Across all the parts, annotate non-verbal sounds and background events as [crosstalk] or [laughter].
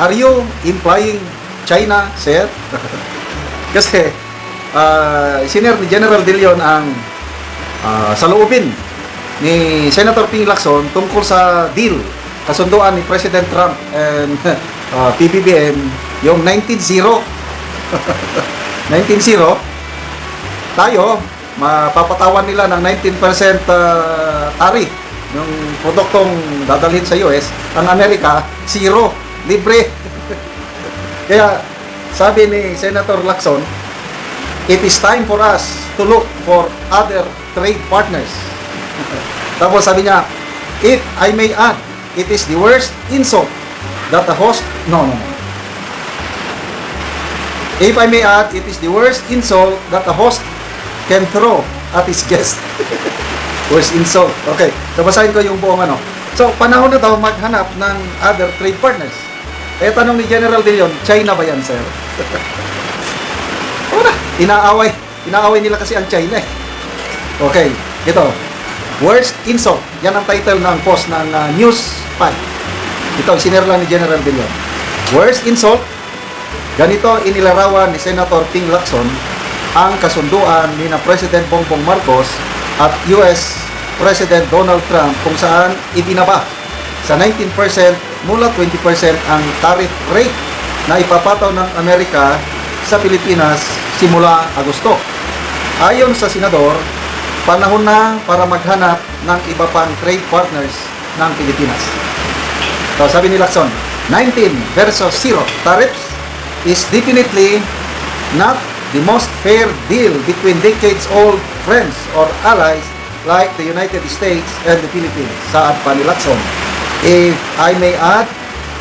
Are you implying China, sir? [laughs] Kasi, uh, senior ni General De Leon ang uh, saloobin ni Senator Ping Lacson tungkol sa deal, kasunduan ni President Trump and [laughs] uh, PBBM yung 19-0. 19-0, [laughs] tayo, mapapatawan nila ng 19% uh, tariff yung produktong dadalhin sa US, ang Amerika, zero, libre. Kaya, sabi ni Senator Lacson, it is time for us to look for other trade partners. [laughs] Tapos sabi niya, if I may add, it is the worst insult that the host, no, no, no. If I may add, it is the worst insult that a host can throw at his guest. [laughs] worst insult. Okay, so ko yung buong ano. So, panahon na daw maghanap ng other trade partners. Eh, tanong ni General De Leon, China ba yan, sir? Wala, inaaway. Inaaway nila kasi ang China eh. Okay, ito. Worst insult. Yan ang title ng post ng uh, News 5. Ito, sinirla ni General De Leon. Worst insult. Ganito inilarawan ni Senator Ping Lacson ang kasunduan ni na President Bongbong Marcos at US President Donald Trump kung saan ibinaba sa 19% mula 20% ang tariff rate na ipapataw ng Amerika sa Pilipinas simula Agosto. Ayon sa senador, panahon na para maghanap ng iba pang trade partners ng Pilipinas. So sabi ni Lacson, 19 versus 0 tariffs is definitely not the most fair deal between decades-old friends or allies like the United States and the Philippines. Saad pa ni Lacson. If I may add,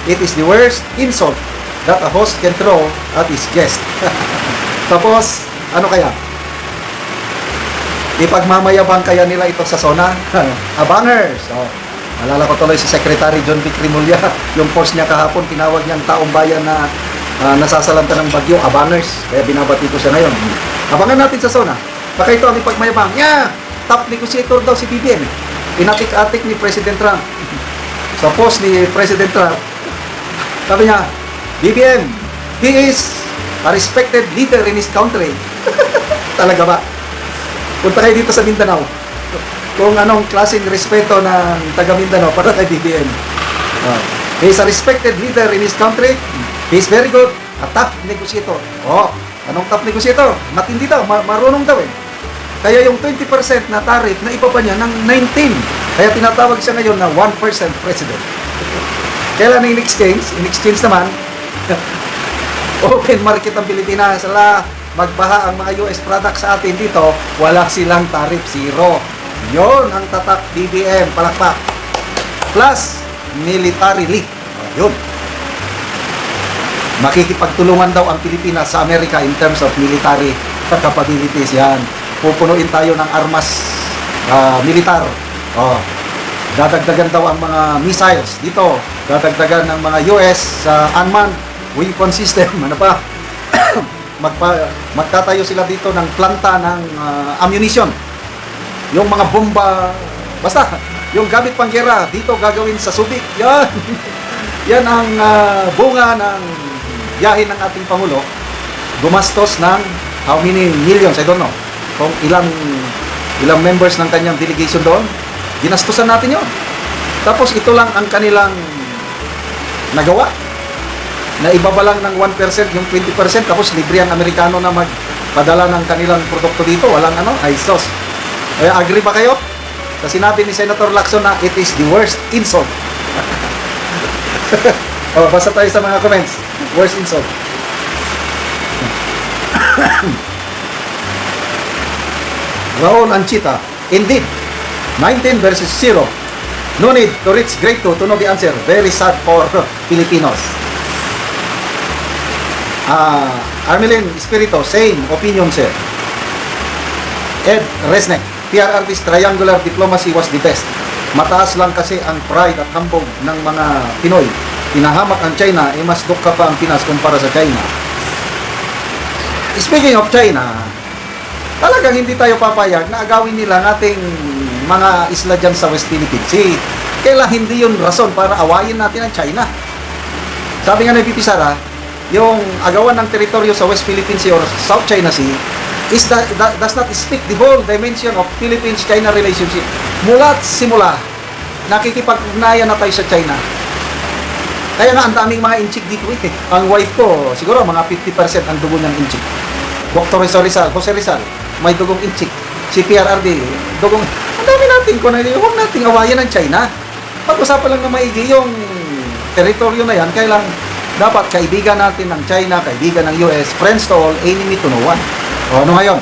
it is the worst insult that a host can throw at his guest. [laughs] Tapos, ano kaya? Ipagmamayabang kaya nila ito sa zona? [laughs] Abangers! Oh, alala ko tuloy si Secretary John Vic Rimulya, [laughs] yung post niya kahapon, tinawag niyang taong bayan na uh, nasasalanta ng bagyo, Abangers. Kaya binabati ko siya ngayon. Abangan natin sa zona. Baka ito ang ipagmayabang. Yeah! Top negotiator daw si BBM. Inatik-atik ni President Trump. Sa post ni President Trump, sabi niya, BBM, he is a respected leader in his country. [laughs] Talaga ba? Punta kayo dito sa Mindanao. Kung anong klaseng respeto ng taga Mindanao para kay BBM. Uh, he is a respected leader in his country. He is very good. A top negotiator. Oh, anong top negotiator? Matindi daw, ma- marunong daw eh. Kaya yung 20% na tariff na iba pa niya ng 19. Kaya tinatawag siya ngayon na 1% president. Kailan in exchange? In exchange naman, [laughs] open market ang Pilipinas. Ala, magbaha ang mga US products sa atin dito, wala silang tariff zero. Yon ang tatak BBM, palakpak. Plus, militarily. Yun. Makikipagtulungan daw ang Pilipinas sa Amerika in terms of military capabilities. Yan. Pupunuin tayo ng armas ah, militar. Oh. Dadagdagan daw ang mga missiles dito. Dadagdagan ng mga US sa unmanned weapon system. [laughs] Ano pa? [coughs] Magpa, magtatayo sila dito ng planta ng ah, ammunition. Yung mga bomba, basta, yung gamit pang gera, dito gagawin sa Subic. [laughs] Yan. Yan ang ah, bunga ng biyahe ng ating Pangulo. Gumastos ng how many millions, I don't know. Kung ilang ilang members ng kanyang delegation doon, ginastusan natin yon. Tapos ito lang ang kanilang nagawa na ibaba lang ng 1% yung 20% tapos libre ang Amerikano na magpadala ng kanilang produkto dito. Walang ano ay sos eh, agree ba kayo? Sa sinabi ni Senator Lacson na it is the worst insult. [laughs] Oh, basta tayo sa mga comments. Worst insult Raul Anchita indeed 19 versus 0 no need to reach grade 2 to know the answer very sad for [laughs] Filipinos Ah, Armelin Espirito, same opinion, sir. Ed Resnek, PR artist triangular diplomacy was the best. Mataas lang kasi ang pride at hambog ng mga Pinoy. Pinahamak ang China, eh mas dukka pa ang Pinas kumpara sa China. Speaking of China, talagang hindi tayo papayag na agawin nila nating mga isla dyan sa West Philippine Sea. Kailan hindi yun rason para awayin natin ang China. Sabi nga ni VP Sara, yung agawan ng teritoryo sa West Philippine Sea or South China Sea is that, that does not speak the whole dimension of Philippines-China relationship. Mula't simula, nakikipag-ugnayan na tayo sa China. Kaya nga, ang daming mga inchik dito eh. Ang wife ko, siguro mga 50% ang dugo niyang inchik. Dr. Rizal Rizal, Jose Rizal, may dugong inchik. Si PRRD, dugong... Ang dami natin ko na huwag nating awayan ng China. Pag-usapan lang na maigi yung teritoryo na yan, kailang dapat kaibigan natin ng China, kaibigan ng US, friends to all, enemy to no one. O ano ngayon?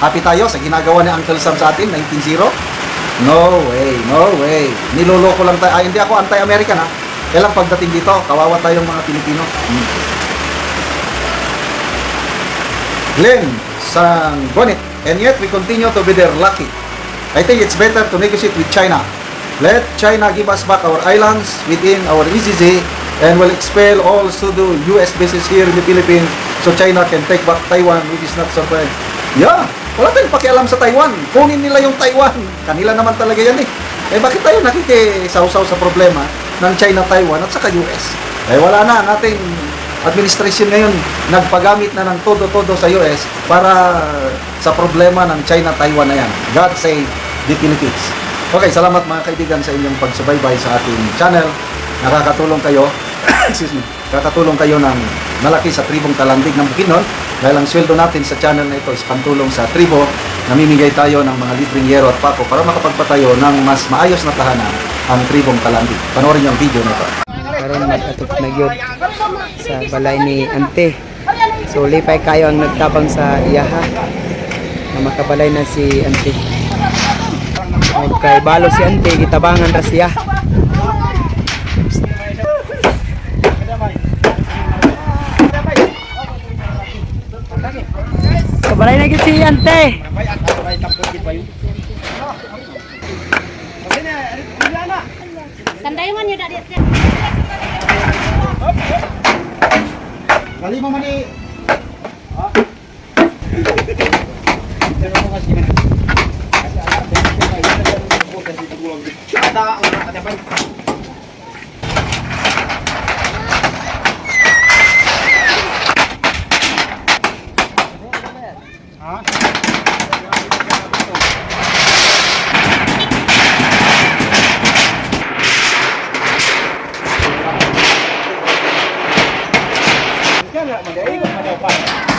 Happy tayo sa ginagawa ni Uncle Sam sa atin, 19-0? No way, no way. Niloloko lang tayo. Ay, hindi ako anti-American ha. Kaya lang pagdating dito, kawawa tayong mga Pilipino. Hmm. Glenn sang bonnet. And yet we continue to be their lucky. I think it's better to negotiate with China. Let China give us back our islands within our ECZ and will expel all pseudo US bases here in the Philippines so China can take back Taiwan which is not surprise. Yeah, wala tayong pakialam sa Taiwan. Kunin nila yung Taiwan. Kanila naman talaga yan eh. Eh bakit tayo nakikisaw-saw sa problema ng China, Taiwan at saka US? Eh wala na ang ating administration ngayon nagpagamit na ng todo-todo sa US para sa problema ng China, Taiwan na yan. God save the Philippines. Okay, salamat mga kaibigan sa inyong pagsubaybay sa ating channel. Nakakatulong kayo, [coughs] excuse me, nakakatulong kayo ng malaki sa tribong talandig ng Bukidnon dahil ang sweldo natin sa channel na ito is pantulong sa tribo. Namimigay tayo ng mga libreng yero at pako para makapagpatayo ng mas maayos na tahanan ang tribong talandig. Panoorin niyo ang video na ito. Karon magatup na gyud sa balay ni ante. So lipay kayo ang nagtabang sa iyaha na makabalay na si ante. Ug kay si ante gitabangan ra siya. Kabalay na gyud si ante. Sandayan nyo dari Kali ガリママに kan nak mandi air kan?